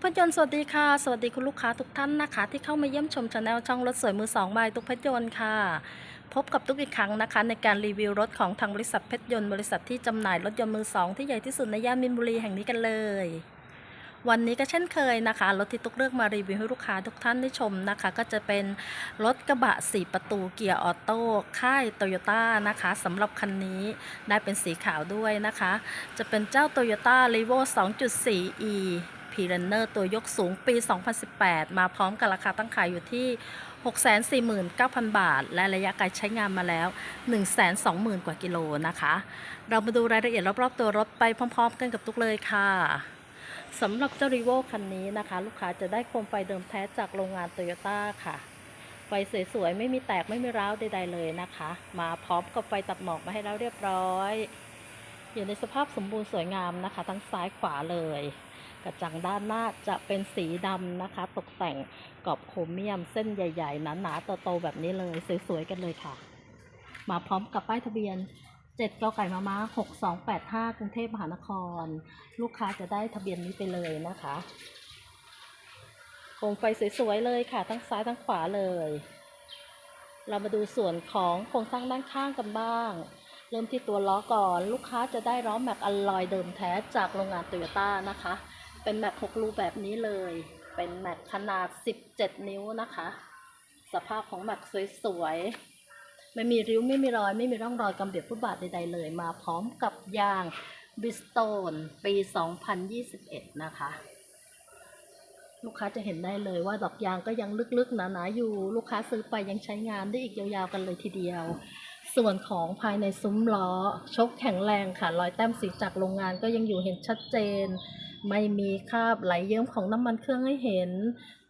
กพยนต์สวัสดีค่ะ สวัสดีคุณลูกค้าทุกท่านนะคะ ที่เข้ามาเยี่ยมชมชาแนลช่องรถสวยมือสองบายตุกพยนต์ค่ะ พบกับตุกอีกครั้งนะคะ ในการรีวิวรถของทางบริษัทเพชรยนต์บริษัทที่จำหน่ายรถยนต์มือสองที่ใหญ่ที่สุดในย่านมินบุรีแห่งนี้กันเลย วันนี้ก็เช่นเคยนะคะรถที่ตุกเลือกมารีวิวให้ลูกค้าทุกท่านได้ชมนะคะ ก็จะเป็นรถกระบะ 4 ประตูเกียร์ออโต้ค่ายโตโยต้านะคะสำหรับคันนี้ได้เป็นสีขาวด้วยนะคะ จะเป็นเจ้า Toyota r e v o 2.4e p r u n n e r ตัวยกสูงปี 2018 มาพร้อมกับราคาตั้งขายอยู่ที่ 649,000 บาท และระยะการใช้งานมาแล้ว 120,000 กว่ากิโลนะคะ เรามาดูรายละเอียดรอบๆตัวรถไปพร้อมๆ กันกับทุกเลยค่ะสำหรับเจ้า r e v o คันนี้นะคะ ลูกค้าจะได้โคมไฟเดิมแท้จากโรงงาน Toyota ค่ะ ไฟสวยๆ ไม่มีแตกไม่มีร้าวใดๆเลยนะคะ มาพร้อมกับไฟตัดหมอกมาให้เราเรียบร้อย อยู่ในสภาพสมบูรณ์สวยงามนะคะ ทั้งซ้ายขวาเลย กระจังด้านหน้าจะเป็นสีดำนะคะ ตกแต่งกรอบโครเมียมเส้นใหญ่ๆหนาๆโตๆแบบนี้เลยสวยๆกันเลยค่ะ มาพร้อมกับป้ายทะเบียน7กไก่มาม้า6285 กรุงเทพมหานคร ลูกค้าจะได้ทะเบียนนี้ไปเลยนะคะโคมไฟสวยๆเลยค่ะ ทั้งซ้ายทั้งขวาเลย เรามาดูส่วนของโครงสร้างด้านข้างกันบ้าง เริ่มที่ตัวล้อก่อน ลูกค้าจะได้ล้อแม็กอลลอยเดิมแท้จากโรงงานโตโยต้านะคะ เป็นแม็ก6รูแบบนี้เลย เป็นแม็กขนาด 17 นิ้วนะคะ สภาพของแม็กสวยๆ ไม่มีริ้วไม่มีรอย ไม่มีร่องรอยกำเบียดฟุตบาทใดๆเลย มาพร้อมกับยางบิสโตนปี 2021 นะคะ ลูกค้าจะเห็นได้เลยว่าดอกยางก็ยังลึกๆ หนาๆ อยู่ ลูกค้าซื้อไปยังใช้งานได้อีกยาวๆ กันเลยทีเดียว ส่วนของภายในซุ้มล้อ ชกแข็งแรงค่ะ รอยแต้มสีจากโรงงานก็ยังอยู่เห็นชัดเจน ไม่มีคราบไหลเยิ้มของน้ำมันเครื่องให้เห็น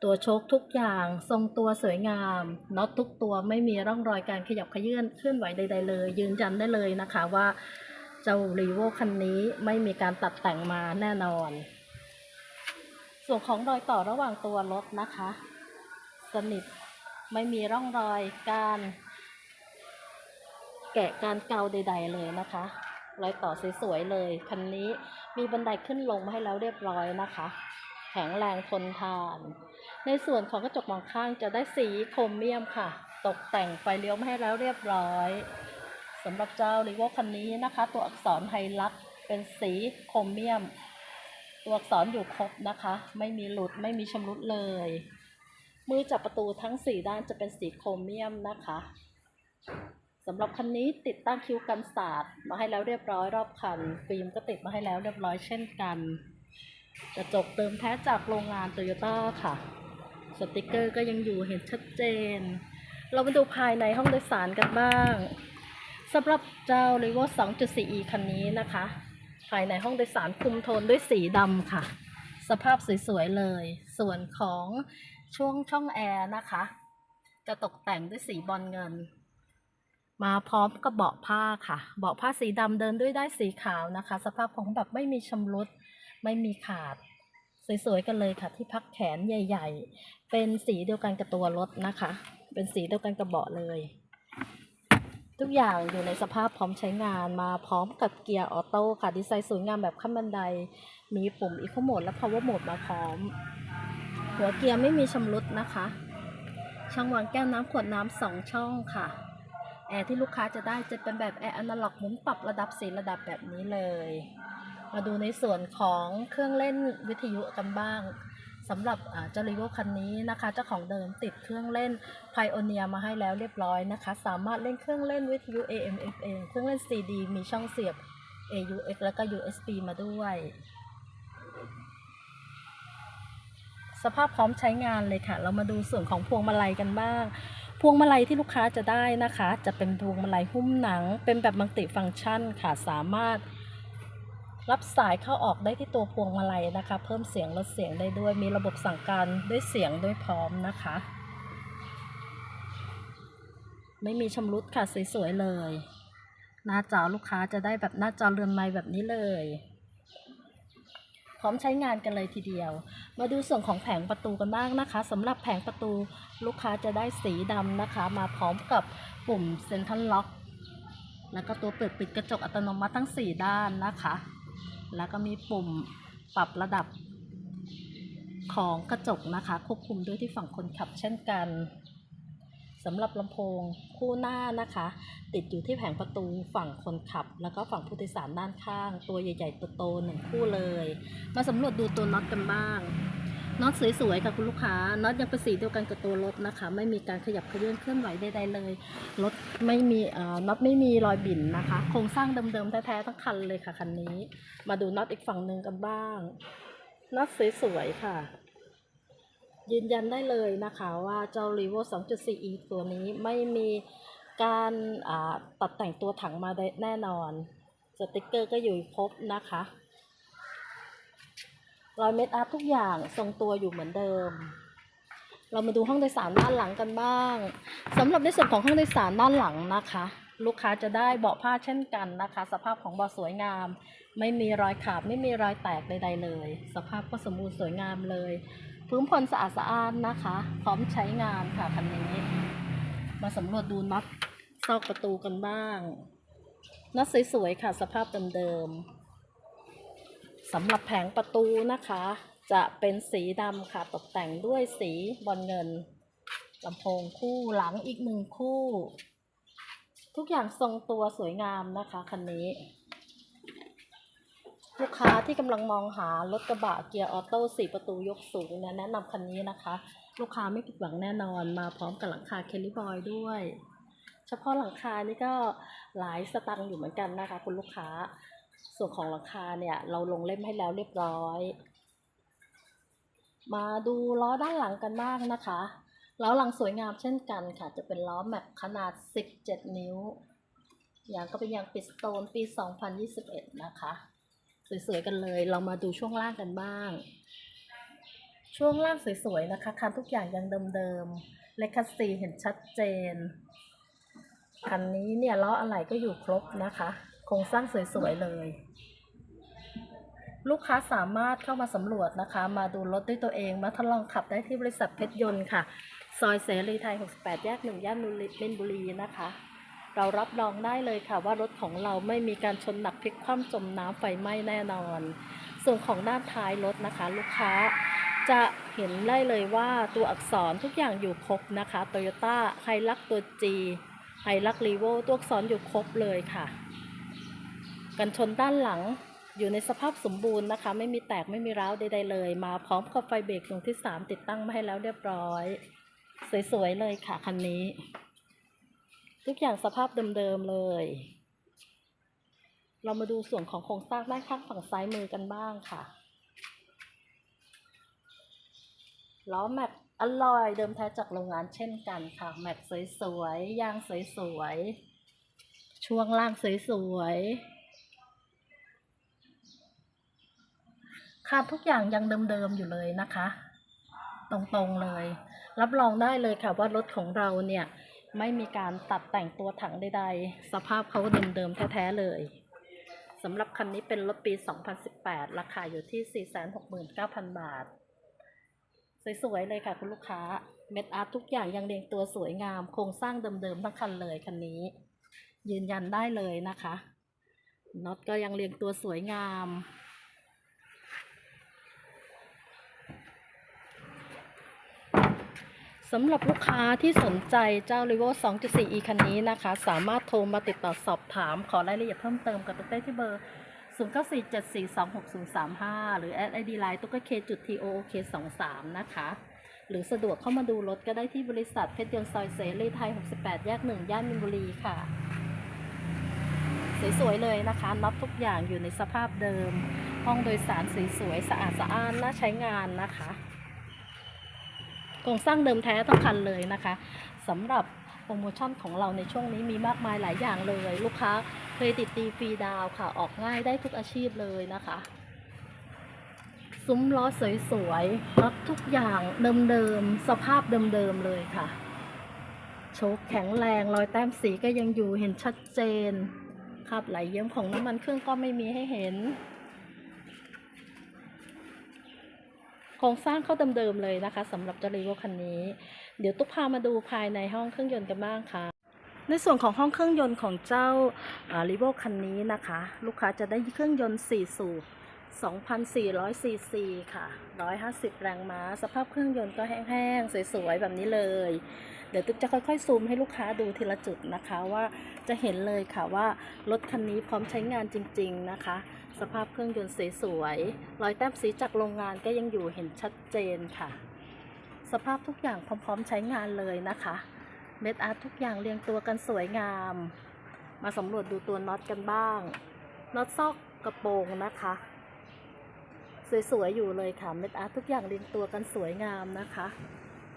ตัวโชคทุกอย่าง ทรงตัวสวยงามน็อตทุกตัวไม่มีร่องรอยการขยับเขยื่นเคลื่อนไหวใด ๆ เลย ยืนยันได้เลยนะคะว่าเจ้ารีโวคันนี้ไม่มีการตัดแต่งมาแน่นอน ส่วนของรอยต่อระหว่างตัวรถนะคะ สนิทไม่มีร่องรอยการแกะการเกาใด ๆ เลยนะคะ รอยต่อสวยๆเลย คันนี้ มีบันไดขึ้นลงมาให้แล้วเรียบร้อยนะคะ แข็งแรงทนทาน ในส่วนของกระจกมองข้างจะได้สีโครเมียมค่ะ ตกแต่งไฟเลี้ยวมาให้แล้วเรียบร้อยสำหรับเจ้ารีโวคันนี้นะคะ ตัวอักษรไฮลักซ์เป็นสีโครเมียม ตัวอักษรอยู่ครบนะคะ ไม่มีหลุดไม่มีชำรุดเลย มือจับประตูทั้ง 4 ด้านจะเป็นสีโครเมียมนะคะ สำหรับคันนี้ติดตั้งคิ้วกันสาดมาให้แล้วเรียบร้อยรอบคัน ฟิล์มก็ติดมาให้แล้วเรียบร้อยเช่นกันกระจกเติมแท้จากโรงงานโตโยต้าค่ะ สติกเกอร์ก็ยังอยู่เห็นชัดเจน เรามาดูภายในห้องโดยสารกันบ้างสำหรับเจ้า r e v o 2.4e คันนี้นะคะ ภายในห้องโดยสารคุมโทนด้วยสีดำค่ะ สภาพสวยๆเลย ส่วนของช่วงช่องแอร์นะคะ จะตกแต่งด้วยสีบอลเงิน มาพร้อมกับเบาะผ้าค่ะ เบาะผ้าสีดำเดินด้วยได้สีขาวนะคะ สภาพของแบบไม่มีชำรุด ไม่มีขาด สวยๆกันเลยค่ะ ที่พักแขนใหญ่ ๆ เป็นสีเดียวกันกับตัวรถนะคะ เป็นสีเดียวกันกับเบาะเลย ทุกอย่างอยู่ในสภาพพร้อมใช้งานมาพร้อมกับเกียร์ออโต้ค่ะ ดีไซน์สวยงามแบบขั้นบันได มีปุ่ม Eco Mode และ Power Mode มาพร้อม หัวเกียร์ไม่มีชำรุดนะคะ ช่องวางแก้วน้ำขวดน้ำสองช่องค่ะ แอร์ที่ลูกค้าจะได้จะเป็นแบบแอร์อนาล็อกหมุนปรับระดับสีระดับแบบนี้เลย มาดูในส่วนของเครื่องเล่นวิทยุกันบ้างสำหรับเจ้ารีโวคันนี้นะคะเจ้าของเดิมติดเครื่องเล่น Pioneer มาให้แล้วเรียบร้อยนะคะ สามารถเล่นเครื่องเล่นวิทยุ AM FM เครื่องเล่น CD มีช่องเสียบ AUX แล้วก็ USB มาด้วย สภาพพร้อมใช้งานเลยค่ะ เรามาดูส่วนของพวงมาลัยกันบ้าง พวงมาลัยที่ลูกค้าจะได้นะคะ จะเป็นพวงมาลัยหุ้มหนัง เป็นแบบมัลติฟังก์ชันค่ะสามารถ รับสายเข้าออกได้ที่ตัวพวงมาลัยนะคะ เพิ่มเสียงลดเสียงได้ด้วย มีระบบสั่งการด้วยเสียงด้วยพร้อมนะคะ ไม่มีชำรุดค่ะสวยๆเลย หน้าจอลูกค้าจะได้แบบหน้าจอเรือนไม้แบบนี้เลย พร้อมใช้งานกันเลยทีเดียว มาดูส่วนของแผงประตูกันบ้างนะคะสำหรับแผงประตูลูกค้าจะได้สีดำนะคะ มาพร้อมกับปุ่มเซ็นทรัลล็อกแล้วก็ตัวเปิดปิดกระจกอัตโนมัติทั้ง 4 ด้านนะคะ แล้วก็มีปุ่มปรับระดับของกระจกนะคะ ควบคุมด้วยที่ฝั่งคนขับเช่นกัน สำหรับลำโพงคู่หน้านะคะ ติดอยู่ที่แผงประตูฝั่งคนขับ แล้วก็ฝั่งผู้โดยสารด้านข้าง ตัวใหญ่ๆตัวโตหนึ่งคู่เลย มาสำรวจดูตัวน็อตกันบ้างน็อตสวยๆค่ะคุณลูกค้าน็อตยังเป็นสีเดียวกันกับตัวรถนะคะ ไม่มีการขยับเขยื่อนเคลื่อนไหวใดๆเลยรถไม่มีเอ่อน็อตไม่มีรอยบิ่นนะคะ โครงสร้างเดิมๆแท้ๆทั้งคันเลยค่ะคันนี้ มาดูน็อตอีกฝั่งหนึ่งกันบ้างน็อตสวยๆค่ะ ยืนยันได้เลยนะคะว่าเจ้า r e v o 2.4e ตัวนี้ไม่มีการตัดแต่งตัวถังมาได้แน่นอน สติกเกอร์ก็อยู่ครบนะคะรอยเม็ดอาร์ตทุกอย่างทรงตัวอยู่เหมือนเดิม เรามาดูห้องโดยสารด้านหลังกันบ้างสำหรับในส่วนของห้องโดยสารด้านหลังนะคะ ลูกค้าจะได้เบาะผ้าเช่นกันนะคะ สภาพของเบาะสวยงาม ไม่มีรอยขาดไม่มีรอยแตกใดๆเลย สภาพก็สมบูรณ์สวยงามเลย พื้นพลสะอาดสะอานนะคะ พร้อมใช้งานค่ะคันนี้ มาสำรวจดูน็อตซอกประตูกันบ้างน็อตสวยๆค่ะ สภาพเดิมๆสำหรับแผงประตูนะคะ จะเป็นสีดำค่ะตกแต่งด้วยสีบอลเงินลำโพงคู่หลังอีกหนึ่งคู่ ทุกอย่างทรงตัวสวยงามนะคะคันนี้ ลูกค้าที่กำลังมองหารถกระบะเกียร์ออโต้สี่ประตูยกสูงเนี่ยแนะนำคันนี้นะคะ ลูกค้าไม่ผิดหวังแน่นอนมาพร้อมกับหลังคาเคลลี่บอยด้วย เฉพาะหลังคานี่ก็หลายสตังค์อยู่เหมือนกันนะคะ คุณลูกค้าส่วนของหลังคาเนี่ย เราลงเล่มให้แล้วเรียบร้อย มาดูล้อด้านหลังกันบ้างนะคะล้อหลังสวยงามเช่นกันค่ะ จะเป็นล้อแม็กขนาด 17 นิ้วอย่างก็เป็นยางปิดสโตนปี 2021 นะคะ สวยๆกันเลย เรามาดูช่วงล่างกันบ้าง ช่วงล่างสวยๆนะคะคันทุกอย่างยังเดิมๆเลคัสซีเห็นชัดเจนคันนี้เนี่ยล้ออะไหล่ก็อยู่ครบนะคะ โครงสร้างสวยๆเลย ลูกค้าสามารถเข้ามาสำรวจนะคะ มาดูรถด้วยตัวเองมาทดลองขับได้ที่บริษัทเพชรยนต์ค่ะ ซอยเสรีไทย 68 แยกหนึ่ย่านนุริเล่นบุรีนะคะ เรารับรองได้เลยค่ะว่ารถของเราไม่มีการชนหนักพลิกคว่ำจมน้ำไฟไหม้แน่นอน ส่วนของด้านท้ายรถนะคะ ลูกค้าจะเห็นได้เลยว่าตัวอักษรทุกอย่างอยู่ครบนะคะ Toyota ไฮลักตัว G ไฮลักรีโวตัวอักษรอยู่ครบเลยค่ะ กันชนด้านหลังอยู่ในสภาพสมบูรณ์นะคะ ไม่มีแตกไม่มีร้าวใดๆเลย มาพร้อมกับไฟเบรกดวงที่ 3 ติดตั้งมาให้แล้วเรียบร้อย สวยๆเลยค่ะคันนี้ ทุกอย่างสภาพเดิมๆเลย เรามาดูส่วนของโครงสร้างด้านข้างฝั่งซ้ายมือกันบ้างค่ะ ล้อแม็กอร่อยเดิมแท้จากโรงงานเช่นกันค่ะ แม็กสวยๆ ยางสวยๆ ช่วงล่างสวยๆค่ะทุกอย่างยังเดิมๆ อยู่เลยนะคะ ตรงๆเลย รับรองได้เลยค่ะว่ารถของเราเนี่ย ไม่มีการตัดแต่งตัวถังใดๆ สภาพเขาเดิมๆแท้ๆเลยสำหรับคันนี้เป็นรถปี 2018 ราคาอยู่ที่ 469,000 บาท สวยๆเลยค่ะคุณลูกค้า เม็ดอาร์ตทุกอย่างยังเรียงตัวสวยงาม โครงสร้างเดิมๆทั้งคันเลยคันนี้ ยืนยันได้เลยนะคะน็อตก็ยังเรียงตัวสวยงาม สำหรับลูกค้าที่สนใจเจ้า r e v o 2.4e คันนี้นะคะ สามารถโทรมาติดต่อสอบถามขอรายละเอียดเพิ่มเติมกับตุ๊กเต้ที่เบอร์ 0947426035 หรือแอดไอดีไลน์ตุ๊กเคจุด TOOK 23 นะคะ หรือสะดวกเข้ามาดูรถก็ได้ที่บริษัทเพชรยนต์ซอยเสรีไทย 68 แยก 1 ย่านมินบุรีค่ะ สวยๆเลยนะคะน็อตทุกอย่างอยู่ในสภาพเดิม ห้องโดยสารสวยๆสะอาดสะอ้านน่าใช้งานนะคะ รงสร้างเดิมแท้ทั้งคันเลยนะคะสำหรับโปรโมชั่นของเราในช่วงนี้มีมากมายหลายอย่างเลย ลูกค้าเครดิตดีฟรีดาวค่ะ ออกง่ายได้ทุกอาชีพเลยนะคะ ซุ้มล้อสวยๆรับทุกอย่างเดิมๆสภาพเดิมๆเลยค่ะ โชคแข็งแรงรอยแต้มสีก็ยังอยู่เห็นชัดเจนครับไหลเยิ้มของน้ำมันเครื่องก็ไม่มีให้เห็น โครงสร้างเข้าเดิมๆเลยนะคะสำหรับจารีโวคันนี้ เดี๋ยวตุ๊กพามาดูภายในห้องเครื่องยนต์กันบ้างค่ะ ในส่วนของห้องเครื่องยนต์ของเจ้ารีโวคันนี้นะคะ ลูกค้าจะได้เครื่องยนต์4สูบ2,400ซีซีค่ะ 150 แรงม้า สภาพเครื่องยนต์ก็แห้งๆ สวยๆ แบบนี้เลย เดี๋ยวตุ๊กจะค่อยๆ ซูมให้ลูกค้าดูทีละจุดนะคะว่าจะเห็นเลยค่ะว่า รถคันนี้พร้อมใช้งานจริง ๆ นะคะ สภาพเครื่องยนต์สวยๆรอยแต้มสีจากโรงงานก็ยังอยู่เห็นชัดเจนค่ะ สภาพทุกอย่างพร้อมๆใช้งานเลยนะคะ เม็ดอาร์ตทุกอย่างเรียงตัวกันสวยงาม มาสำรวจดูตัวน็อตกันบ้าง น็อตซอกกระโปรงนะคะ สวยๆอยู่เลยค่ะ เม็ดอาร์ตทุกอย่างเรียงตัวกันสวยงามนะคะ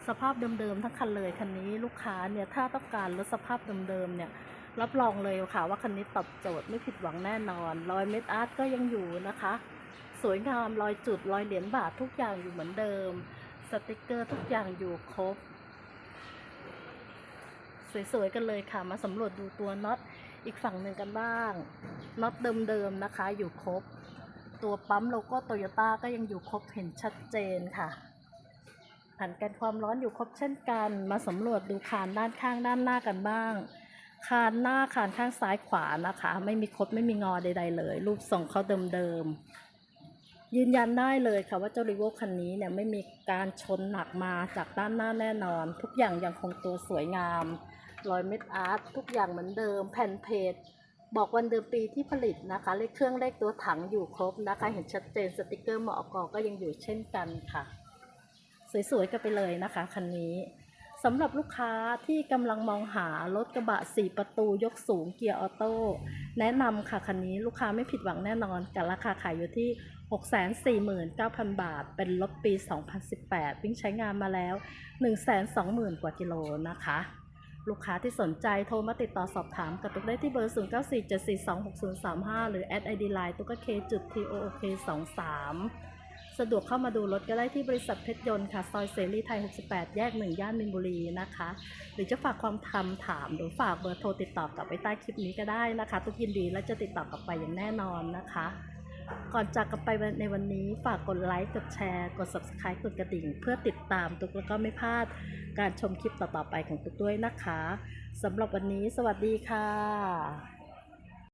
สภาพเดิมๆทั้งคันเลยคันนี้ลูกค้าเนี่ยถ้าต้องการรถสภาพเดิมๆเนี่ย รับรองเลยค่ะว่าคันนี้ตอบโจทย์ไม่ผิดหวังแน่นอน รอยเม็ดอาร์ตก็ยังอยู่นะคะ สวยงามรอยจุดรอยเหรียญบาททุกอย่างอยู่เหมือนเดิม สติกเกอร์ทุกอย่างอยู่ครบ สวยๆกันเลยค่ะ มาสำรวจดูตัวน็อตอีกฝั่งหนึ่งกันบ้างน็อตเดิมๆนะคะ อยู่ครบ ตัวปั๊มโลโก้โตโยต้าก็ยังอยู่ครบเห็นชัดเจนค่ะผ่านกันความร้อนอยู่ครบเช่นกัน มาสำรวจดูคานด้านข้างด้านหน้ากันบ้าง คานหน้าคานข้างซ้ายขวานะคะ ไม่มีคดไม่มีงอใด ๆ เลย รูปทรงเขาเดิมๆยืนยันได้เลยค่ะว่าเจ้าริโวคันนี้เนี่ยไม่มีการชนหนักมาจากด้านหน้าแน่นอน ทุกอย่างยังคงตัวสวยงามรอยเม็ดอาร์ตทุกอย่างเหมือนเดิม แผ่นเพจบอกวันเดือนปีที่ผลิตนะคะ เลขเครื่องเลขตัวถังอยู่ครบนะคะ เห็นชัดเจนสติกเกอร์มอกก็ยังอยู่เช่นกันค่ะ สวยๆกันไปเลยนะคะคันนี้ สำหรับลูกค้าที่กำลังมองหารถกระบะ 4 ประตูยกสูงเกียร์ออโต้แนะนำค่ะคันนี้ลูกค้าไม่ผิดหวังแน่นอนกับราคาขายอยู่ที่ 649,000 บาท เป็นรถปี 2018 วิ่งใช้งานมาแล้ว 120,000 กว่ากิโลนะคะ ลูกค้าที่สนใจโทรมาติดต่อสอบถามกับตุ๊กได้ที่เบอร์ 0947426035 หรือแอดไอดีไลน์ตุ๊กเคจุด TOOK 23 สะดวกเข้ามาดูรถก็ได้ที่บริษัทเพชรยนต์ค่ะ ซอยเสรีไทย 68 แยก 1 ย่านมินบุรีนะคะ หรือจะฝากความทำถาม หรือฝากเบอร์โทรติดต่อกลับไปใต้คลิปนี้ก็ได้นะคะ ทุกยินดีและจะติดต่อกลับไปอย่างแน่นอนนะคะ ก่อนจากกันไปในวันนี้ฝากกดไลค์ กดแชร์ กด subscribe กดกระดิ่ง เพื่อติดตามตุกแล้วก็ไม่พลาดการชมคลิปต่อๆไปของตุกด้วยนะคะสำหรับวันนี้ สวัสดีค่ะ